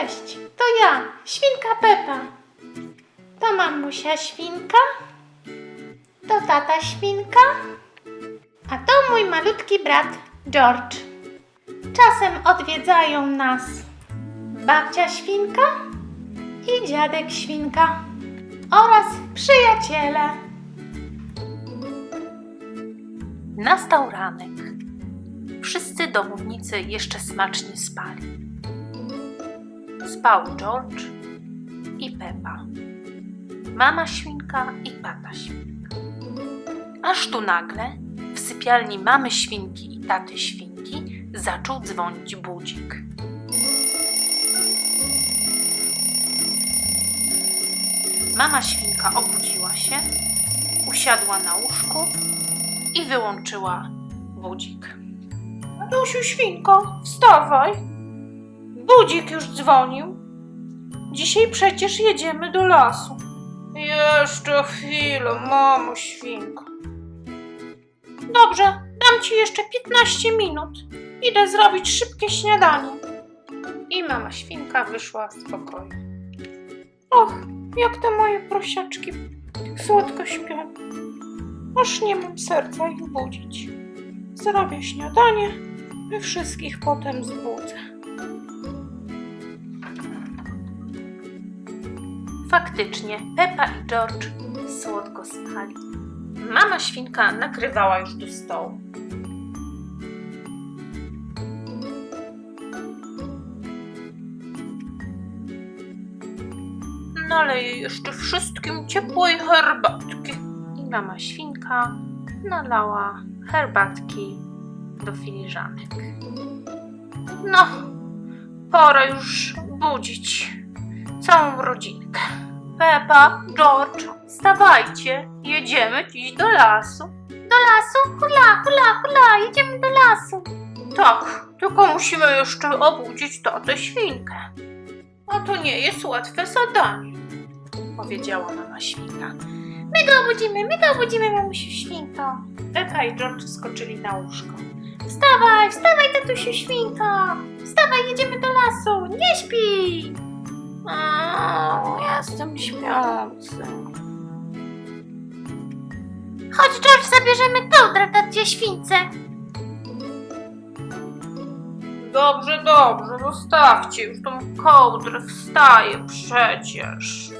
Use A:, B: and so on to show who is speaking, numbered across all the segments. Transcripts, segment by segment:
A: Cześć, to ja, świnka Pepa. To mamusia świnka, to tata świnka, a to mój malutki brat George. Czasem odwiedzają nas babcia świnka i dziadek świnka oraz przyjaciele. Nastał ranek. Wszyscy domownicy jeszcze smacznie spali. Spał George i Pepa, mama świnka i tata świnka. Aż tu nagle w sypialni mamy świnki i taty świnki zaczął dzwonić budzik. Mama świnka obudziła się, usiadła na łóżku i wyłączyła budzik. Dusiu świnko, wstawaj! Budzik już dzwonił. Dzisiaj przecież jedziemy do lasu. Jeszcze chwilę, mamo świnko. Dobrze, dam ci jeszcze 15 minut. Idę zrobić szybkie śniadanie. I mama świnka wyszła z pokoju. Och, jak te moje prosiaczki słodko śpią. Aż nie mam serca ich budzić. Zrobię śniadanie i wszystkich potem zbudzę. Faktycznie, Pepa i George słodko spali. Mama świnka nakrywała już do stołu. Naleję jeszcze wszystkim ciepłej herbatki. I mama świnka nalała herbatki do filiżanek. No, pora już budzić całą rodzinkę. Pepa, George, wstawajcie, jedziemy dziś do lasu. Do lasu? Hula, hula, hula, jedziemy do lasu. Tak, tylko musimy jeszcze obudzić tatę świnkę. A to nie jest łatwe zadanie, powiedziała mama świnka. My go obudzimy, my go obudzimy, mamusiu świnko. Pepa i George wskoczyli na łóżko. Wstawaj, wstawaj, tatusiu świnko! Wstawaj, jedziemy do lasu, nie śpi! O, jestem śpiący. Chodź, George, zabierzemy kołdrę tacie śwince. Dobrze, dobrze, zostawcie już tą kołdrę, wstaję przecież.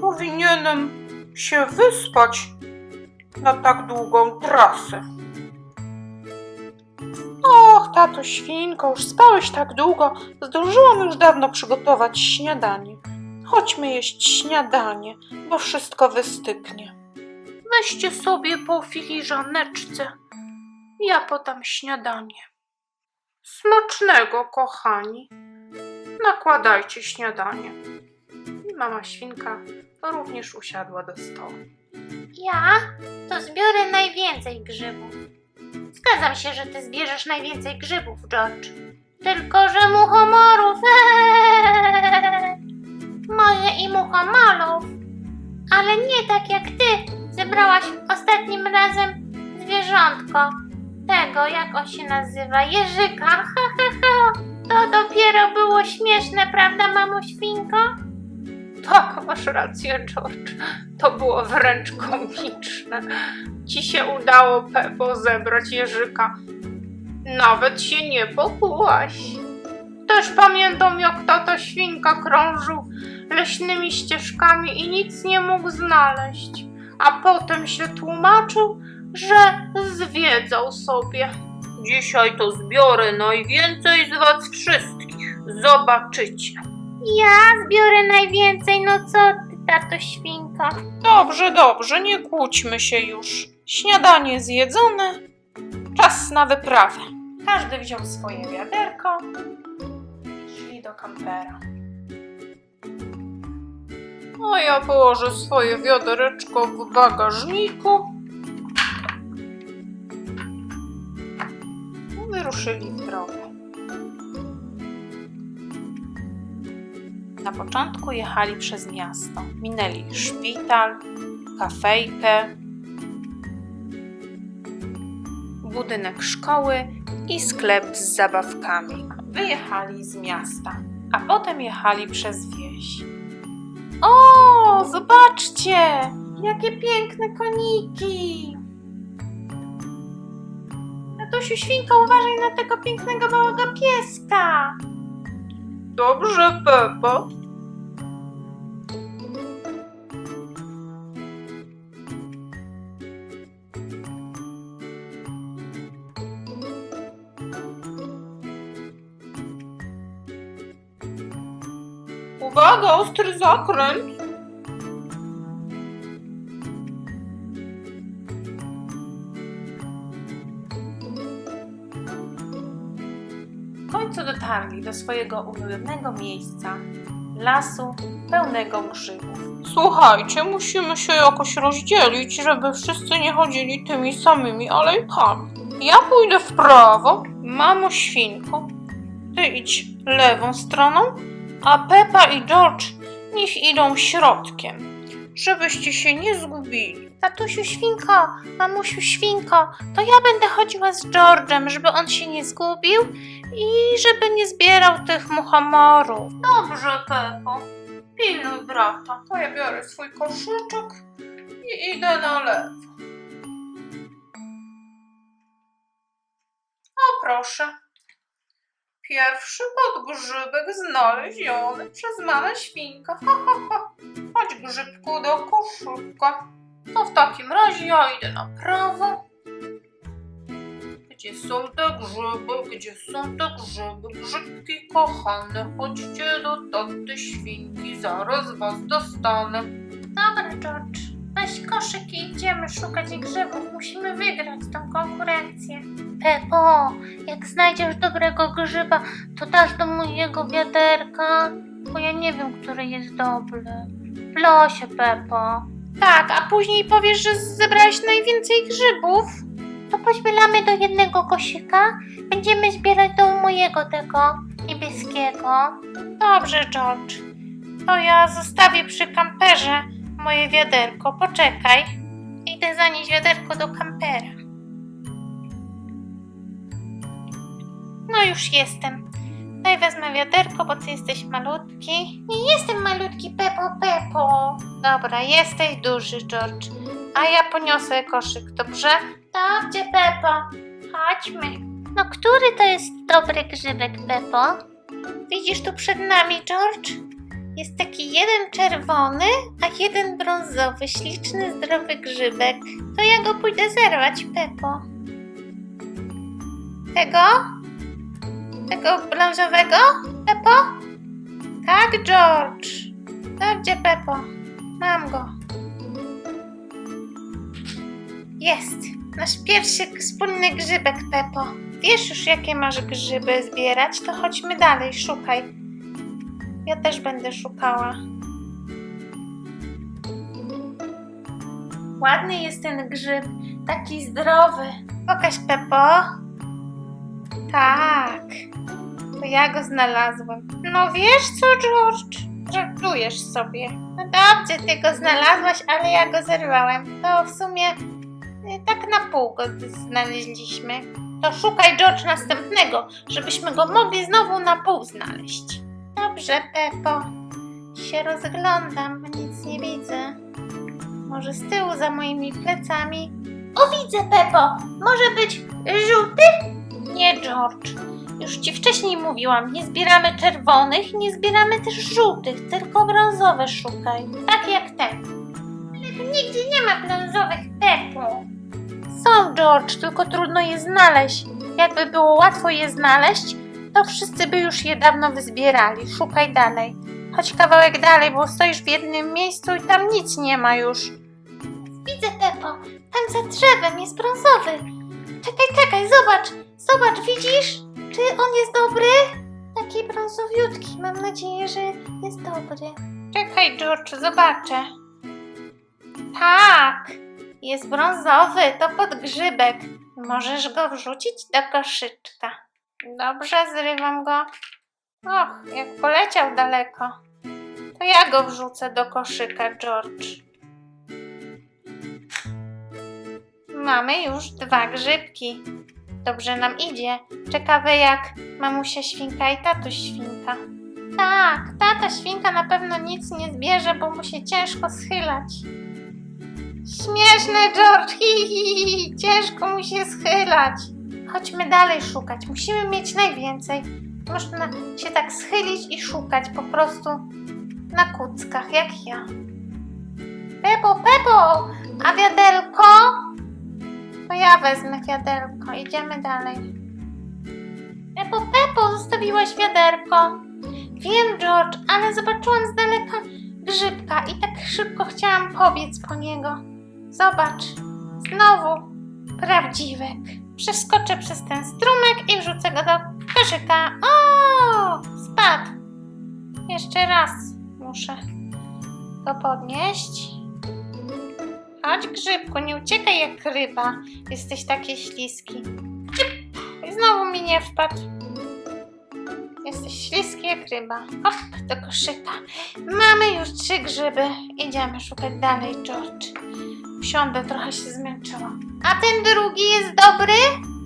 A: Powinienem się wyspać na tak długą trasę. Tato świnko, już spałeś tak długo. Zdążyłam już dawno przygotować śniadanie. Chodźmy jeść śniadanie, bo wszystko wystygnie. Weźcie sobie po filiżaneczce. Ja podam śniadanie. Smacznego, kochani. Nakładajcie śniadanie. I Mama świnka również usiadła do stołu. Ja to zbiorę najwięcej grzybów. Zgadzam się, że ty zbierzesz najwięcej grzybów, George. Tylko, że muchomorów. Moje i muchomorów. Ale nie tak jak ty zebrałaś ostatnim razem zwierzątko. Tego, jak on się nazywa, Jerzyka. To dopiero było śmieszne, prawda, mamo świnko? Tak, masz rację, George. To było wręcz komiczne. Ci się udało, Pepo, zebrać Jerzyka. Nawet się nie pokułaś. Też pamiętam, jak tata świnka krążył leśnymi ścieżkami i nic nie mógł znaleźć. A potem się tłumaczył, że zwiedzał sobie. Dzisiaj to zbiorę najwięcej z was wszystkich. Zobaczycie. Ja zbiorę najwięcej, no co ty, tato świnko? Dobrze, dobrze, nie kłóćmy się już. Śniadanie zjedzone, czas na wyprawę. Każdy wziął swoje wiaderko i szli do kampera. A ja położę swoje wiadereczko w bagażniku. Wyruszyli w drogę. Na początku jechali przez miasto. Minęli szpital, kafejkę, budynek szkoły i sklep z zabawkami. Wyjechali z miasta,
B: a potem jechali przez wieś. O, zobaczcie, jakie piękne koniki! Tatusiu, świnko, uważaj na tego pięknego małego pieska! Dobrze, Pepo. Uwaga, ostry zakręt! Dotarli do swojego ulubionego miejsca lasu pełnego grzybów. Słuchajcie, musimy się jakoś rozdzielić, żeby wszyscy nie chodzili tymi samymi alejkami. Ja pójdę w prawo, mamo świnko. Ty idź lewą stroną, a Pepa i George niech idą środkiem, żebyście się nie zgubili. Tatusiu świnko, mamusiu świnko, to ja będę chodziła z George'em, żeby on się nie zgubił i żeby nie zbierał tych muchomorów. Dobrze, Pepo. Pilnuj brata. To ja biorę swój koszyczek i idę na lewo. O proszę. Pierwszy podgrzybek znaleziony przez mamę świnkę. Ha, ha, ha. Chodź grzybku do koszyka. To w takim razie ja idę na prawo. Gdzie są te grzyby? Gdzie są te grzyby? Grzybki kochane, chodźcie do taty świnki, zaraz was dostanę.
A: Dobra, George. Weź koszyk i idziemy szukać grzybów. Musimy wygrać tą konkurencję. Pepo, jak znajdziesz dobrego grzyba, to dasz do mojego wiaderka, bo ja nie wiem, który jest dobry. Losie, Pepo.
B: Tak, a później powiesz, że zebrałeś najwięcej grzybów.
A: To pośpielamy do jednego koszyka. Będziemy zbierać do mojego tego niebieskiego.
B: Dobrze, George. To ja zostawię przy kamperze moje wiaderko. Poczekaj. Idę zanieść wiaderko do kampera. No już jestem. Daj wezmę wiaderko, bo ty jesteś malutki.
A: Nie jestem malutki, Pepo, Pepo.
B: Dobra, jesteś duży, George. A ja poniosę koszyk, dobrze?
A: Dobrze, Pepo. Chodźmy. No, który to jest dobry grzybek, Pepo?
B: Widzisz tu przed nami, George? Jest taki jeden czerwony, a jeden brązowy, śliczny, zdrowy grzybek. To ja go pójdę zerwać, Pepo. Tego? Tego brązowego, Pepo? Tak, George. Dobrze, Pepo. Mam go. Jest. Nasz pierwszy wspólny grzybek, Pepo. Wiesz już, jakie masz grzyby zbierać, to chodźmy dalej, szukaj. Ja też będę szukała. Ładny jest ten grzyb, taki zdrowy. Pokaż, Pepo. Tak, to ja go znalazłem. No wiesz co, George? Żartujesz sobie. No dobrze, ty go znalazłaś, ale ja go zerwałem. To w sumie y, tak na pół go znaleźliśmy. To szukaj, George, następnego, żebyśmy go mogli znowu na pół znaleźć. Dobrze, Pepo. Się rozglądam, nic nie widzę. Może z tyłu za moimi plecami?
A: O, widzę, Pepo. Może być żółty?
B: Nie, George. Już ci wcześniej mówiłam, nie zbieramy czerwonych, nie zbieramy też żółtych, tylko brązowe szukaj. Tak jak ten.
A: Nigdzie nie ma brązowych, Pepo.
B: Są, George, tylko trudno je znaleźć. Jakby było łatwo je znaleźć, to wszyscy by już je dawno wyzbierali. Szukaj dalej. Chodź kawałek dalej, bo stoisz w jednym miejscu i tam nic nie ma już.
A: Widzę, Pepo. Tam za drzewem jest brązowy. Czekaj, czekaj, zobacz. Zobacz, widzisz? Czy on jest dobry? Taki brązowiutki. Mam nadzieję, że jest dobry.
B: Czekaj, George, zobaczę. Tak, jest brązowy, to podgrzybek. Możesz go wrzucić do koszyczka. Dobrze, zrywam go. Och, jak poleciał daleko. To ja go wrzucę do koszyka, George. Mamy już dwa grzybki. Dobrze nam idzie. Ciekawe jak mamusia świnka i tatuś świnka.
A: Tak, tata świnka na pewno nic nie zbierze, bo mu się ciężko schylać. Śmieszne, George, hi, hi, hi. ciężko mu się schylać. Chodźmy dalej szukać, musimy mieć najwięcej. Można się tak schylić i szukać po prostu na kuckach, jak ja. Pepo, Pepo, a wiaderko? Ja wezmę wiaderko, idziemy dalej. Pepo, Pepo, zostawiłaś wiaderko. Wiem, George, ale zobaczyłam z daleka grzybka i tak szybko chciałam pobiec po niego. Zobacz, znowu prawdziwek. Przeskoczę przez ten strumek i wrzucę go do koszyka. O, spadł. Jeszcze raz muszę go podnieść. Chodź, grzybku, nie uciekaj jak ryba. Jesteś taki śliski. I znowu mi nie wpadł. Jesteś śliski jak ryba. Hop, do koszyka. Mamy już trzy grzyby. Idziemy szukać dalej, George. Usiądę, trochę się zmęczyłam. A ten drugi jest dobry?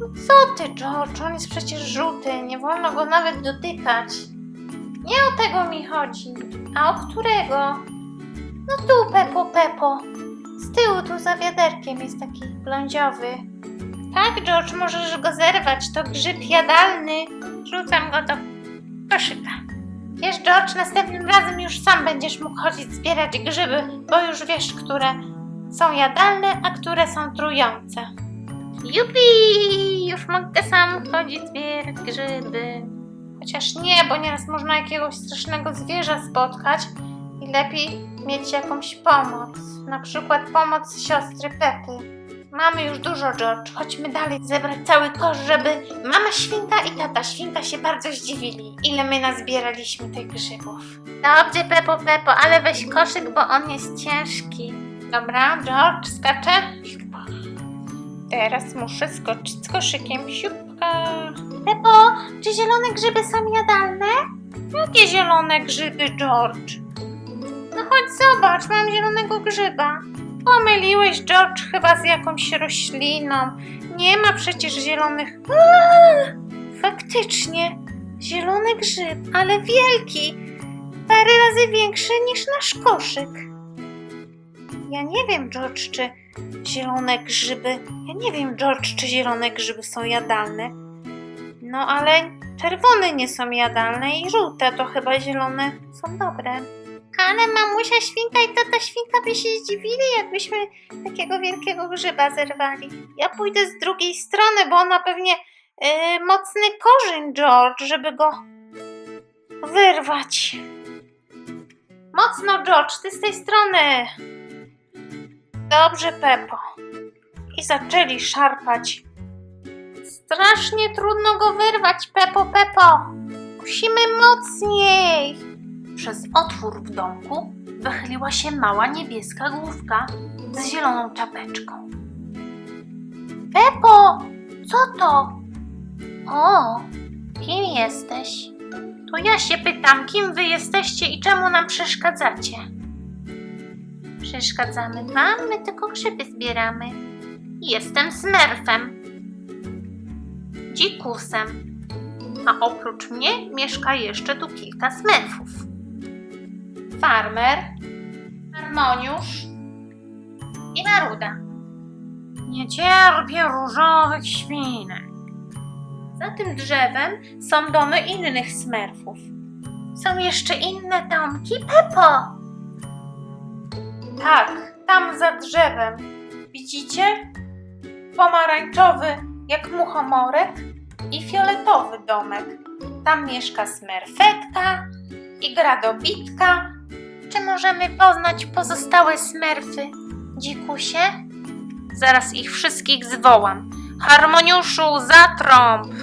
A: No co ty, George? On jest przecież żółty. Nie wolno go nawet dotykać. Nie o tego mi chodzi. A o którego? No tu, Pepo, Pepo. Z tyłu, tu za wiaderkiem jest taki blondziowy. Tak, George, możesz go zerwać. To grzyb jadalny. Rzucam go do koszyka. Wiesz, George, następnym razem już sam będziesz mógł chodzić zbierać grzyby, bo już wiesz, które są jadalne, a które są trujące. Jupi! Już mogę sam chodzić zbierać grzyby. Chociaż nie, bo nieraz można jakiegoś strasznego zwierza spotkać i lepiej mieć jakąś pomoc. Na przykład pomoc siostry Pepy. Mamy już dużo, George. Chodźmy dalej zebrać cały kosz, żeby mama świnka i tata świnka się bardzo zdziwili, ile my nazbieraliśmy tych grzybów. Dobrze, Pepo, Pepo, ale weź koszyk, bo on jest ciężki. Dobra, George, skaczę. Teraz muszę skoczyć z koszykiem. Siupka. Pepo, czy zielone grzyby są jadalne? Jakie zielone grzyby, George? No chodź zobacz, mam zielonego grzyba. Pomyliłeś, George, chyba z jakąś rośliną. Nie ma przecież zielonych. Faktycznie, zielony grzyb, ale wielki. Parę razy większy niż nasz koszyk. Ja nie wiem, George, czy zielone grzyby. Ja nie wiem, George, czy zielone grzyby są jadalne. No ale czerwone nie są jadalne i żółte to chyba zielone są dobre. Ale mamusia świnka i tata świnka by się zdziwili, jakbyśmy takiego wielkiego grzyba zerwali. Ja pójdę z drugiej strony, bo ona pewnie yy, mocny korzeń, George, żeby go wyrwać. Mocno, George, ty z tej strony. Dobrze, Pepo. I zaczęli szarpać. Strasznie trudno go wyrwać, Pepo, Pepo. Musimy mocniej. Przez otwór w domku wychyliła się mała niebieska główka z zieloną czapeczką. Pepo, co to? O, kim jesteś? To ja się pytam, kim wy jesteście i czemu nam przeszkadzacie? Przeszkadzamy wam, my tylko grzyby zbieramy. Jestem smerfem. Dzikusem. A oprócz mnie mieszka jeszcze tu kilka smerfów. Farmer, Harmoniusz i Maruda. Nie cierpię różowych świnek. Za tym drzewem są domy innych smerfów. Są jeszcze inne domki, Pepo? Tak, tam za drzewem. Widzicie? Pomarańczowy jak muchomorek i fioletowy domek. Tam mieszka smerfetka i gra do bitka. Czy możemy poznać pozostałe smerfy, dzikusie? Zaraz ich wszystkich zwołam. Harmoniuszu, zatrąb!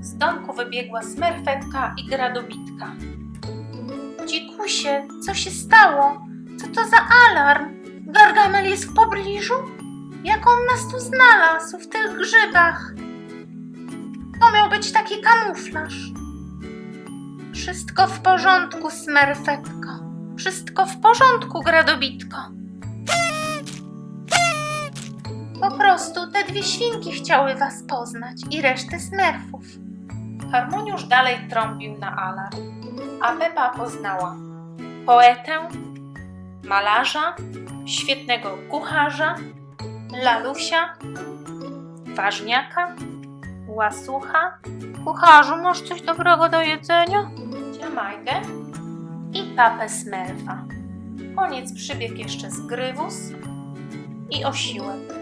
A: Z domku wybiegła smerfetka i gra do bitka. Dzikusie, co się stało? Co to za alarm? Gargamel jest w pobliżu? Jak on nas tu znalazł w tych grzybach? To miał być taki kamuflaż. Wszystko w porządku, smerfetko. Wszystko w porządku, gradobitko. Po prostu te dwie świnki chciały was poznać i resztę smerfów.
B: Harmoniusz dalej trąbił na alarm, a Pepa poznała poetę, malarza, świetnego kucharza, lalusia, ważniaka, łasucha,
A: Kucharzu, masz coś dobrego do jedzenia?
B: ciamajdę i papę smerfa. Koniec przybiegł jeszcze zgrywus i osiłek.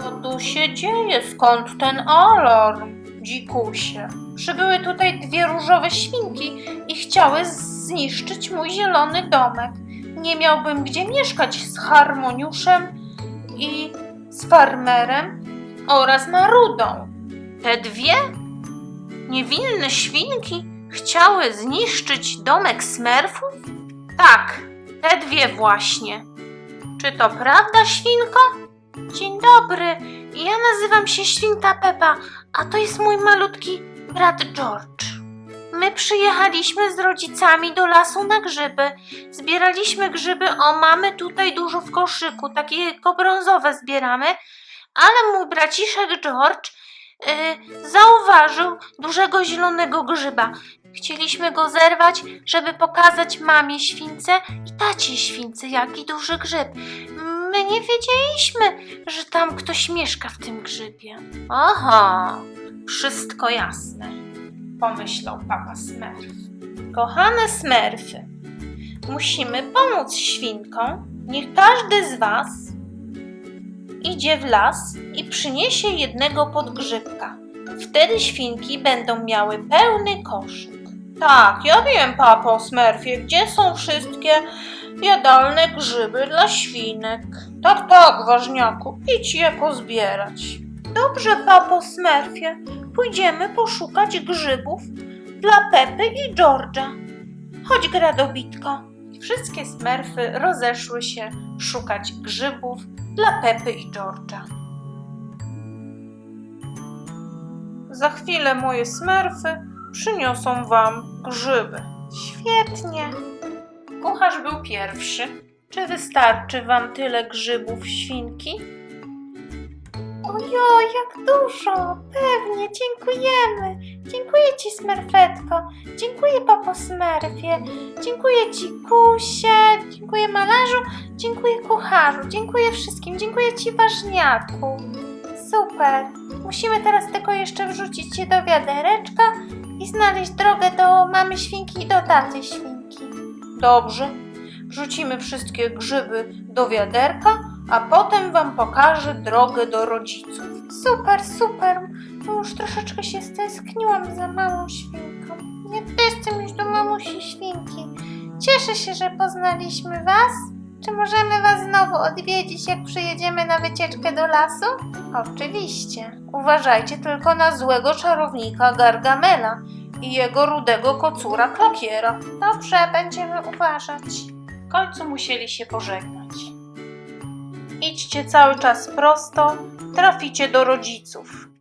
A: Co tu się dzieje? Skąd ten alarm? Dzikusie.
B: Przybyły tutaj dwie różowe świnki i chciały zniszczyć mój zielony domek. Nie miałbym gdzie mieszkać z Harmoniuszem i z farmerem oraz Marudą.
A: Te dwie niewinne świnki chciały zniszczyć domek smerfów? Tak, te dwie właśnie. Czy to prawda, świnko? Dzień dobry, ja nazywam się Świnka Pepa, a to jest mój malutki brat George. My przyjechaliśmy z rodzicami do lasu na grzyby. Zbieraliśmy grzyby, o mamy tutaj dużo w koszyku, takie brązowe zbieramy, ale mój braciszek George y, zauważył dużego zielonego grzyba. Chcieliśmy go zerwać, żeby pokazać mamie śwince i tacie śwince, jaki duży grzyb. My nie wiedzieliśmy, że tam ktoś mieszka w tym grzybie.
B: Aha, wszystko jasne, pomyślał papa Smurf. Kochane Smurfy, musimy pomóc świnkom. Niech każdy z was idzie w las i przyniesie jednego podgrzybka. Wtedy świnki będą miały pełny koszyk. Tak, ja wiem, papo Smurfie, gdzie są wszystkie jadalne grzyby dla świnek. Tak, tak, ważniaku, idź je pozbierać. Dobrze, papo Smurfie, pójdziemy poszukać grzybów dla Pepy i George'a. Chodź, Gradobitko. Wszystkie Smurfy rozeszły się szukać grzybów dla Pepy i George'a. Za chwilę moje Smurfy przyniosą wam grzyby. Świetnie. Kucharz był pierwszy. Czy wystarczy wam tyle grzybów, świnki?
A: Ojoj, jak dużo! Pewnie, dziękujemy! Dziękuję ci, Smerfetko! Dziękuję, papo Smerfie! Dziękuję ci, Kusie! Dziękuję malarzu! Dziękuję kucharzu! Dziękuję wszystkim! Dziękuję ci, ważniaku! Super! Musimy teraz tylko jeszcze wrzucić do wiadereczka i znaleźć drogę do mamy świnki i do taty świnki.
B: Dobrze. Wrzucimy wszystkie grzyby do wiaderka, a potem wam pokażę drogę do rodziców.
A: Super, super! Już troszeczkę się stęskniłam za małą świnką. Ja też chcę iść do mamusi świnki. Cieszę się, że poznaliśmy Was. Czy możemy Was znowu odwiedzić, jak przyjedziemy na wycieczkę do lasu?
B: Oczywiście. Uważajcie tylko na złego czarownika Gargamela i jego rudego kocura Klakiera.
A: Dobrze, będziemy uważać.
B: W końcu musieli się pożegnać. Idźcie cały czas prosto, traficie do rodziców.